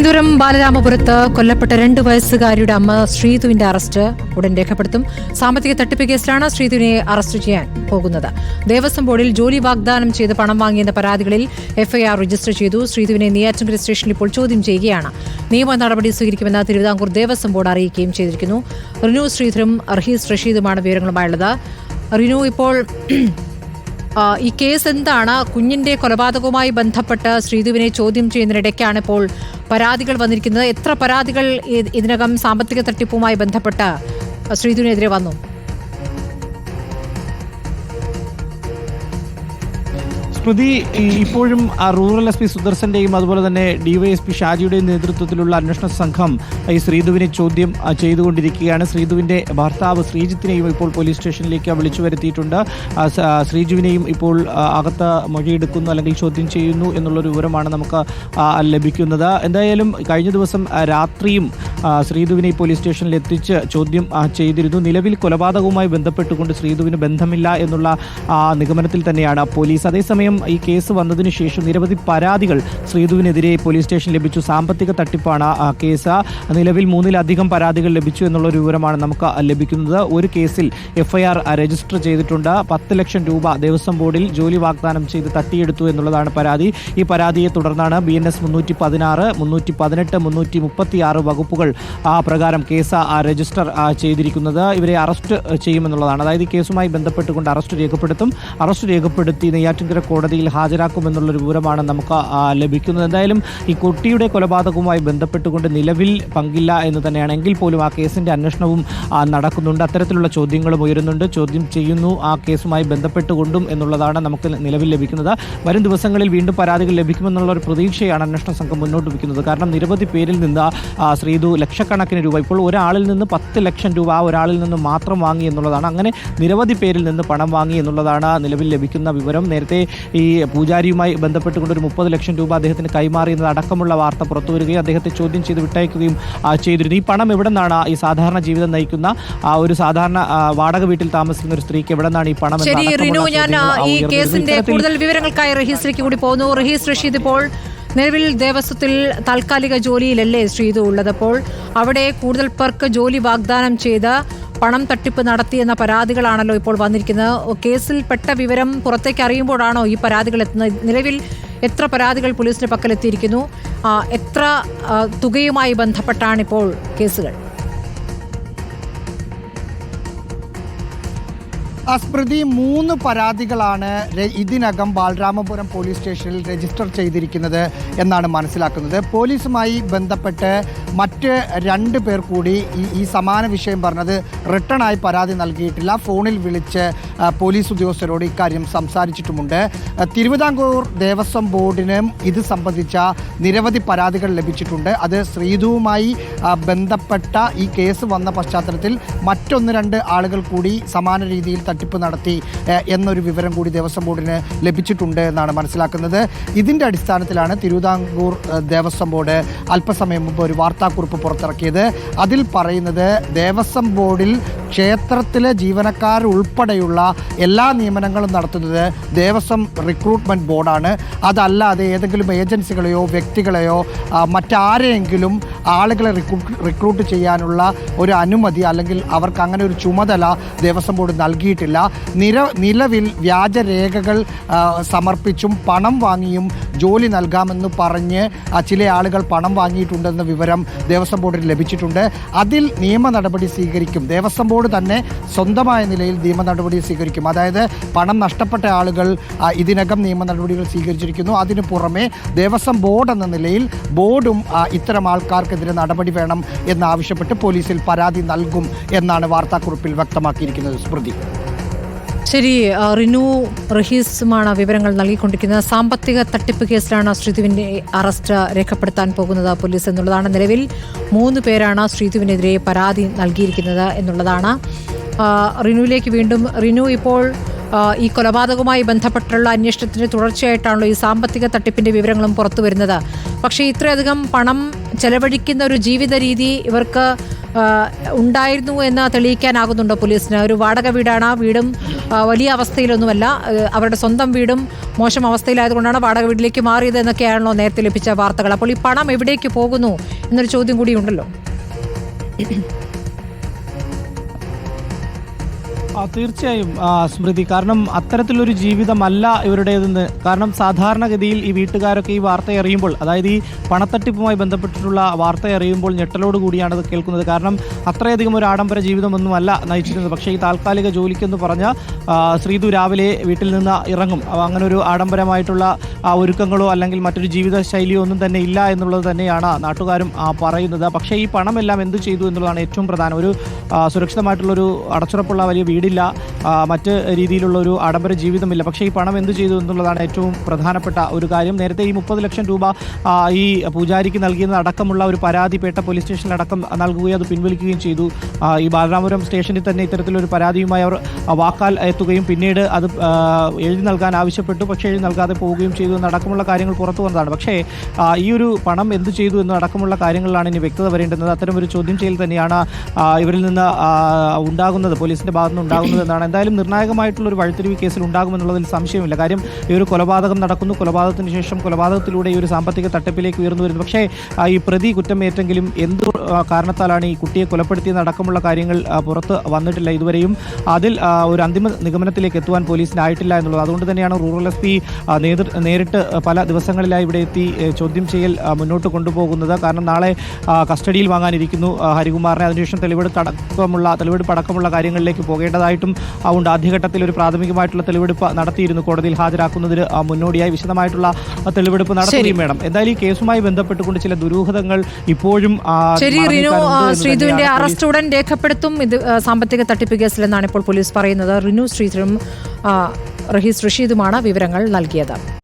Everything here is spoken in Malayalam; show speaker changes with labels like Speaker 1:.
Speaker 1: തിരുവനന്തപുരം ബാലരാമപുരത്ത് കൊല്ലപ്പെട്ട രണ്ട് വയസ്സുകാരിയുടെ അമ്മ ശ്രീതുവിന്റെ അറസ്റ്റ് ഉടൻ രേഖപ്പെടുത്തും. സാമ്പത്തിക തട്ടിപ്പ് കേസിലാണ് ശ്രീതുവിനെ അറസ്റ്റ് ചെയ്യാൻ പോകുന്നത്. ദേവസ്വം ബോർഡിൽ ജോലി വാഗ്ദാനം ചെയ്ത് പണം വാങ്ങിയെന്ന പരാതികളിൽ എഫ്ഐആർ രജിസ്റ്റർ ചെയ്തു. ശ്രീതുവിനെ നെയ്യാറ്റിൻകര സ്റ്റേഷനിൽ ഇപ്പോൾ ചോദ്യം ചെയ്യുകയാണ്. നിയമ നടപടി സ്വീകരിക്കുമെന്ന് തിരുവിതാംകൂർ ദേവസ്വം ബോർഡ് അറിയിക്കുകയും ചെയ്തിരിക്കുന്നു. റിനു ശ്രീധരും അർഹീസ് റഷീദുമാണ് വിവരങ്ങളുമായുള്ളത്. റിനു ഇപ്പോൾ ഈ കേസ് എന്താണ്? കുഞ്ഞിന്റെ കൊലപാതകവുമായി ബന്ധപ്പെട്ട് ശ്രീധുവിനെ ചോദ്യം ചെയ്യുന്നതിനിടയ്ക്കാണ് ഇപ്പോൾ പരാതികൾ വന്നിരിക്കുന്നത്. എത്ര പരാതികൾ ഇതിനകം സാമ്പത്തിക തട്ടിപ്പുമായി ബന്ധപ്പെട്ട് ശ്രീധുവിനെതിരെ വന്നു?
Speaker 2: സ്മൃതി ഇപ്പോഴും ആ റൂറൽ എസ് പി സുദർശന്റെയും അതുപോലെ തന്നെ ഡിവൈഎസ്പി ഷാജിയുടെയും നേതൃത്വത്തിലുള്ള അന്വേഷണ സംഘം ഈ ശ്രീധുവിനെ ചോദ്യം ചെയ്തുകൊണ്ടിരിക്കുകയാണ്. ശ്രീധുവിന്റെ ഭർത്താവ് ശ്രീജിത്തിനെയും ഇപ്പോൾ പോലീസ് സ്റ്റേഷനിലേക്ക് വിളിച്ചു വരുത്തിയിട്ടുണ്ട്. ശ്രീജുവിനെയും ഇപ്പോൾ അകത്ത് മൊഴിയെടുക്കുന്നു അല്ലെങ്കിൽ ചോദ്യം ചെയ്യുന്നു എന്നുള്ളൊരു വിവരമാണ് നമുക്ക് ലഭിക്കുന്നത്. എന്തായാലും കഴിഞ്ഞ ദിവസം രാത്രിയും ശ്രീധുവിനെ പോലീസ് സ്റ്റേഷനിൽ എത്തിച്ച് ചോദ്യം ചെയ്തിരുന്നു. നിലവിൽ കൊലപാതകവുമായി ബന്ധപ്പെട്ടുകൊണ്ട് ശ്രീധുവിന് ബന്ധമില്ല എന്നുള്ള നിഗമനത്തിൽ തന്നെയാണ് പോലീസ്. അതേസമയം ഈ കേസ് വന്നതിന് ശേഷം നിരവധി പരാതികൾ ശ്രീധുവിനെതിരെ പോലീസ് സ്റ്റേഷൻ ലഭിച്ചു. സാമ്പത്തിക തട്ടിപ്പാണ് കേസ്. നിലവിൽ മൂന്നിലധികം പരാതികൾ ലഭിച്ചു എന്നുള്ള ഒരു വിവരമാണ് നമുക്ക് ലഭിക്കുന്നത്. ഒരു കേസിൽ എഫ്ഐആർ രജിസ്റ്റർ ചെയ്തിട്ടുണ്ട്. പത്ത് ലക്ഷം രൂപ ദേവസ്വം ബോർഡിൽ ജോലി വാഗ്ദാനം ചെയ്ത് തട്ടിയെടുത്തു എന്നുള്ളതാണ് പരാതി. ഈ പരാതിയെ തുടർന്നാണ് ബി എൻ എസ് മുന്നൂറ്റി പതിനാറ് മുന്നൂറ്റി പതിനെട്ട് മുന്നൂറ്റി മുപ്പത്തി ആറ് വകുപ്പുകൾ ആ പ്രകാരം കേസ് രജിസ്റ്റർ ചെയ്തിരിക്കുന്നത്. ഇവരെ അറസ്റ്റ് ചെയ്യുമെന്നുള്ളതാണ്. അതായത് ഈ കേസുമായി ബന്ധപ്പെട്ടുകൊണ്ട് അറസ്റ്റ് രേഖപ്പെടുത്തും. അറസ്റ്റ് രേഖപ്പെടുത്തി നെയ്യാറ്റിൻകര കോടതിയിൽ ഹാജരാക്കുമെന്നുള്ളൊരു വിവരമാണ് നമുക്ക് ലഭിക്കുന്നത്. എന്തായാലും ഈ കുട്ടിയുടെ കൊലപാതകവുമായി ബന്ധപ്പെട്ടുകൊണ്ട് നിലവിൽ പങ്കില്ല എന്ന് തന്നെയാണ് എങ്കിൽ പോലും ആ കേസിന്റെ അന്വേഷണവും നടക്കുന്നുണ്ട്. അത്തരത്തിലുള്ള ചോദ്യങ്ങളും ഉയരുന്നുണ്ട്. ചോദ്യം ചെയ്യുന്നു ആ കേസുമായി ബന്ധപ്പെട്ടുകൊണ്ടും എന്നുള്ളതാണ് നമുക്ക് നിലവിൽ ലഭിക്കുന്നത്. വരും ദിവസങ്ങളിൽ വീണ്ടും പരാതികൾ ലഭിക്കുമെന്നുള്ള ഒരു പ്രതീക്ഷയാണ് അന്വേഷണ സംഘം മുന്നോട്ട് വയ്ക്കുന്നത്. കാരണം നിരവധി പേരിൽ നിന്ന് ശ്രീതു ലക്ഷക്കണക്കിന് രൂപ. ഇപ്പോൾ ഒരാളിൽ നിന്ന് പത്ത് ലക്ഷം രൂപ ആ ഒരാളിൽ നിന്ന് മാത്രം വാങ്ങി എന്നുള്ളതാണ്. അങ്ങനെ നിരവധി പേരിൽ നിന്ന് പണം വാങ്ങി എന്നുള്ളതാണ് നിലവിൽ ലഭിക്കുന്ന വിവരം. നേരത്തെ ഈ പൂജാരിയുമായി ബന്ധപ്പെട്ടുകൊണ്ട് ഒരു മുപ്പത് ലക്ഷം രൂപ അദ്ദേഹത്തിന് കൈമാറിയെന്നത് അടക്കമുള്ള വാർത്ത പുറത്തു വരികയും അദ്ദേഹത്തെ ചോദ്യം ചെയ്ത് വിട്ടയക്കുകയും ചെയ്തിരുന്നു. ഈ പണം എവിടെ നിന്നാണ് ഈ സാധാരണ ജീവിതം നയിക്കുന്ന ആ ഒരു സാധാരണ വാടക വീട്ടിൽ താമസിക്കുന്ന ഒരു സ്ത്രീക്ക് എവിടെ നിന്നാണ് ഈ പണം
Speaker 1: ശരി റിനു ഞാൻ ഈ കേസിന്റെ കൂടുതൽ വിവരങ്ങൾക്കായി റഹീസിലേക്ക് കൂടി പോകുന്നു. റഹീസ് റഷീദ് ഇപ്പോൾ നിലവിൽ ദേവസ്വത്തിൽ താൽക്കാലിക ജോലിയിലല്ലേ ശ്രീതു ഉള്ളത്? അപ്പോൾ അവിടെ കൂടുതൽ പേർക്ക് ജോലി വാഗ്ദാനം ചെയ്ത് പണം തട്ടിപ്പ് നടത്തിയെന്ന പരാതികളാണല്ലോ ഇപ്പോൾ വന്നിരിക്കുന്നത്. കേസിൽ പെട്ട വിവരം പുറത്തേക്ക് അറിയുമ്പോഴാണോ ഈ പരാതികൾ എത്തുന്നത്? നിലവിൽ എത്ര പരാതികൾ പോലീസിന്റെ പക്കലെത്തിയിരിക്കുന്നു? എത്ര തുകയുമായി ബന്ധപ്പെട്ടാണ് ഇപ്പോൾ കേസുകൾ?
Speaker 3: സ്മൃതി മൂന്ന് പരാതികളാണ് ഇതിനകം ബാലരാമപുരം പോലീസ് സ്റ്റേഷനിൽ രജിസ്റ്റർ ചെയ്തിരിക്കുന്നത് എന്നാണ് മനസ്സിലാക്കുന്നത്. പോലീസുമായി ബന്ധപ്പെട്ട് മറ്റ് രണ്ട് പേർ കൂടി ഈ സമാന വിഷയം പറഞ്ഞത് റിട്ടേൺ ആയി പരാതി നൽകിയിട്ടില്ല. ഫോണിൽ വിളിച്ച് പോലീസ് ഉദ്യോഗസ്ഥരോട് ഇക്കാര്യം സംസാരിച്ചിട്ടുമുണ്ട്. തിരുവിതാംകൂർ ദേവസ്വം ബോർഡിനും ഇത് സംബന്ധിച്ച നിരവധി പരാതികൾ ലഭിച്ചിട്ടുണ്ട്. അത് ശ്രീധുവുമായി ബന്ധപ്പെട്ട ഈ കേസ് വന്ന പശ്ചാത്തലത്തിൽ മറ്റൊന്ന് രണ്ട് ആളുകൾ കൂടി സമാന രീതിയിൽ തട്ടിപ്പ് നടത്തി എന്നൊരു വിവരം കൂടി ദേവസ്വം ബോർഡിന് ലഭിച്ചിട്ടുണ്ട് എന്നാണ് മനസ്സിലാക്കുന്നത്. ഇതിന്റെ അടിസ്ഥാനത്തിലാണ് തിരുവിതാംകൂർ ദേവസ്വം ബോർഡ് അല്പസമയം മുമ്പ് ഒരു വാർത്താക്കുറിപ്പ് പുറത്തിറക്കിയത്. അതിൽ പറയുന്നത് ദേവസ്വം ബോർഡിൽ ക്ഷേത്രത്തിലെ ജീവനക്കാരുൾപ്പെടെയുള്ള എല്ലാ നിയമനങ്ങളും നടത്തുന്നത് ദേവസ്വം റിക്രൂട്ട്മെന്റ് ബോർഡാണ്. അതല്ലാതെ ഏതെങ്കിലും ഏജൻസികളെയോ വ്യക്തികളെയോ മറ്റാരെയെങ്കിലും ആളുകളെ റിക്രൂട്ട് ചെയ്യാനുള്ള ഒരു അനുമതി അല്ലെങ്കിൽ അവർക്ക് അങ്ങനെ ഒരു ചുമതല ദേവസ്വം ബോർഡ് നൽകിയിട്ടില്ല. നിര നിലവിൽ വ്യാജരേഖകൾ സമർപ്പിച്ചും പണം വാങ്ങിയും ജോലി നൽകാമെന്ന് പറഞ്ഞ് ചില ആളുകൾ പണം വാങ്ങിയിട്ടുണ്ടെന്ന വിവരം ദേവസ്വം ബോർഡിന് ലഭിച്ചിട്ടുണ്ട്. അതിൽ നിയമ നടപടി സ്വീകരിക്കും. ദേവസ്വം ബോർഡ് തന്നെ സ്വന്തമായ നിലയിൽ നിയമ നടപടി സ്വീകരിക്കും. അതായത് പണം നഷ്ടപ്പെട്ട ആളുകൾ ഇതിനകം നിയമ നടപടികൾ സ്വീകരിച്ചിരിക്കുന്നു. അതിനു പുറമെ ദേവസ്വം ബോർഡ് എന്ന നിലയിൽ ബോർഡും ഇത്തരം ഇത്തരം ആൾക്കാർക്കെതിരെ നടപടി വേണം എന്നാവശ്യപ്പെട്ട് പോലീസിൽ പരാതി നൽകും എന്നാണ് വാർത്താക്കുറിപ്പിൽ വ്യക്തമാക്കിയിരിക്കുന്നത്. സ്മൃതി.
Speaker 1: ശരി റിനു റഹീസുമാണ് വിവരങ്ങൾ നൽകിക്കൊണ്ടിരിക്കുന്നത്. സാമ്പത്തിക തട്ടിപ്പ് കേസിലാണ് ശ്രീധുവിന്റെ അറസ്റ്റ് രേഖപ്പെടുത്താൻ പോകുന്നത് പോലീസ് എന്നുള്ളതാണ് നിലവിൽ. മൂന്ന് പേരാണ് ശ്രീധുവിനെതിരെ പരാതി നൽകിയിരിക്കുന്നത് എന്നുള്ളതാണ്. റിനുവിലേക്ക് വീണ്ടും. റിനു ഇപ്പോൾ ഈ കൊലപാതകവുമായി ബന്ധപ്പെട്ടുള്ള അന്വേഷണത്തിന് തുടർച്ചയായിട്ടാണല്ലോ ഈ സാമ്പത്തിക തട്ടിപ്പിന്റെ വിവരങ്ങളും പുറത്തു വരുന്നത്. പക്ഷേ ഇത്രയധികം പണം ചെലവഴിക്കുന്ന ഒരു ജീവിത രീതി ഇവർക്ക് ഉണ്ടായിരുന്നു എന്ന് തെളിയിക്കാനാകുന്നുണ്ടോ പോലീസിന്? ഒരു വാടക വീടാണ് ആ വീടും വലിയ അവസ്ഥയിലൊന്നുമല്ല. അവരുടെ സ്വന്തം വീടും മോശം അവസ്ഥയിലായതുകൊണ്ടാണ് വാടക വീട്ടിലേക്ക് മാറിയത് എന്നൊക്കെയാണല്ലോ നേരത്തെ ലഭിച്ച വാർത്തകൾ. അപ്പോൾ ഈ പണം എവിടേക്ക് പോകുന്നു എന്നൊരു ചോദ്യം കൂടിയുണ്ടല്ലോ.
Speaker 2: തീർച്ചയായും സ്മൃതി. കാരണം അത്തരത്തിലൊരു ജീവിതമല്ല ഇവരുടേതെന്ന്. കാരണം സാധാരണഗതിയിൽ ഈ വീട്ടുകാരൊക്കെ ഈ വാർത്ത അറിയുമ്പോൾ അതായത് ഈ പണത്തട്ടിപ്പുമായി ബന്ധപ്പെട്ടിട്ടുള്ള വാർത്ത അറിയുമ്പോൾ ഞെട്ടലോട് കൂടിയാണ് അത് കേൾക്കുന്നത്. കാരണം അത്രയധികം ഒരു ആഡംബര ജീവിതമൊന്നുമല്ല നയിച്ചിരുന്നത്. പക്ഷേ ഈ താൽക്കാലിക ജോലിക്കെന്ന് പറഞ്ഞ ശ്രീതു രാവിലെ വീട്ടിൽ നിന്ന് ഇറങ്ങും. അങ്ങനെ ഒരു ആഡംബരമായിട്ടുള്ള ആ, ഒരുക്കങ്ങളോ അല്ലെങ്കിൽ മറ്റൊരു ജീവിത ശൈലിയോ ഒന്നും തന്നെ ഇല്ല എന്നുള്ളത് തന്നെയാണ് നാട്ടുകാരും പറയുന്നത്. പക്ഷേ ഈ പണമെല്ലാം എന്ത് ചെയ്തു എന്നുള്ളതാണ് ഏറ്റവും പ്രധാനം. ഒരു സുരക്ഷിതമായിട്ടുള്ള സുരക്ഷിതമായിട്ടുള്ളൊരു അടച്ചുറപ്പുള്ള വലിയ ആ, മറ്റ് രീതിയിലുള്ള ഒരു ആഡംബര ജീവിതമില്ല. പക്ഷേ ഈ പണം എന്ത് ചെയ്തു എന്നുള്ളതാണ് ഏറ്റവും പ്രധാനപ്പെട്ട ഒരു കാര്യം. നേരത്തെ ഈ മുപ്പത് ലക്ഷം രൂപ ഈ പൂജാരിക്ക് നൽകിയത് അടക്കമുള്ള ഒരു പരാതി പേട്ട പോലീസ് സ്റ്റേഷനിൽ അടക്കം നൽകുകയും അത് പിൻവലിക്കുകയും ചെയ്തു. ഈ ബാലരാമപുരം സ്റ്റേഷനിൽ തന്നെ ഇത്തരത്തിലൊരു പരാതിയുമായി അവർ വാക്കാൽ എത്തുകയും പിന്നീട് അത് എഴുതി നൽകാൻ ആവശ്യപ്പെട്ടു. പക്ഷേ എഴുതി നൽകാതെ പോവുകയും ചെയ്തു എന്നടക്കമുള്ള കാര്യങ്ങൾ പുറത്തു വന്നതാണ്. പക്ഷേ ഈ ഒരു പണം എന്ത് ചെയ്തു എന്നടക്കമുള്ള കാര്യങ്ങളിലാണ് ഇനി വ്യക്തത വരേണ്ടുന്നത്. അത്തരം ഒരു ചോദ്യം ചെയ്യൽ തന്നെയാണ് ഇവരിൽ നിന്ന് ഉണ്ടാകുന്നത്. പോലീസിന്റെ ഭാഗത്ത് നിന്ന് ഉണ്ടാകുന്നത് എന്നാണ് എന്തായാലും നിർണായകമായിട്ടുള്ള ഒരു വഴിത്തിരിവ് കേസിൽ ഉണ്ടാകുമെന്നുള്ളതിൽ സംശയമില്ല. കാര്യം ഈ ഒരു കൊലപാതകം നടക്കുന്നു. കൊലപാതകത്തിന് ശേഷം കൊലപാതകത്തിലൂടെ ഈ ഒരു സാമ്പത്തിക തട്ടിപ്പിലേക്ക് ഉയർന്നു വരുന്നു. പക്ഷേ ഈ പ്രതി കുറ്റമേറ്റെങ്കിലും എന്ത് കാരണത്താലാണ് ഈ കുട്ടിയെ കൊലപ്പെടുത്തിയതടക്കമുള്ള കാര്യങ്ങൾ പുറത്ത് വന്നിട്ടില്ല ഇതുവരെയും. അതിൽ ഒരു അന്തിമ നിഗമനത്തിലേക്ക് എത്തുവാൻ പോലീസിനായിട്ടില്ല എന്നുള്ളത്. അതുകൊണ്ട് തന്നെയാണ് റൂറൽ എസ് പി നേരിട്ട് പല ദിവസങ്ങളിലായി ഇവിടെ എത്തി ചോദ്യം ചെയ്യൽ മുന്നോട്ട് കൊണ്ടുപോകുന്നത്. കാരണം നാളെ കസ്റ്റഡിയിൽ വാങ്ങാനിരിക്കുന്നു ഹരികുമാറിനെ. അതിനുശേഷം തെളിവെടുപ്പ് അടക്കമുള്ള തെളിവെടുപ്പ് അടക്കമുള്ള കാര്യങ്ങളിലേക്ക് പോകേണ്ടതായിട്ടും ആ, ഉണ്ട് ആദ്യഘട്ടത്തിൽ ഒരു പ്രാഥമികമായിട്ടുള്ള തെളിവെടുപ്പ് നടത്തിയിരുന്നു. കോടതിയിൽ ഹാജരാക്കുന്നതിന് മുന്നോടിയായി വിശദമായിട്ടുള്ള തെളിവെടുപ്പ് നടത്തുകയും വേണം. എന്തായാലും ഈ കേസുമായി ബന്ധപ്പെട്ടുകൊണ്ട് ചില ദുരൂഹതകൾ ഇപ്പോഴും
Speaker 1: ശരി റിനു ശ്രീധുവിന്റെ അറസ്റ്റ് ഉടൻ രേഖപ്പെടുത്തും. ഇത് സാമ്പത്തിക തട്ടിപ്പ് കേസിലെന്നാണ് ഇപ്പോൾ പോലീസ് പറയുന്നത്. റിനു ശ്രീധുവും ആ, റഹീസ് റഷീദുമാണ് വിവരങ്ങൾ നൽകിയത്.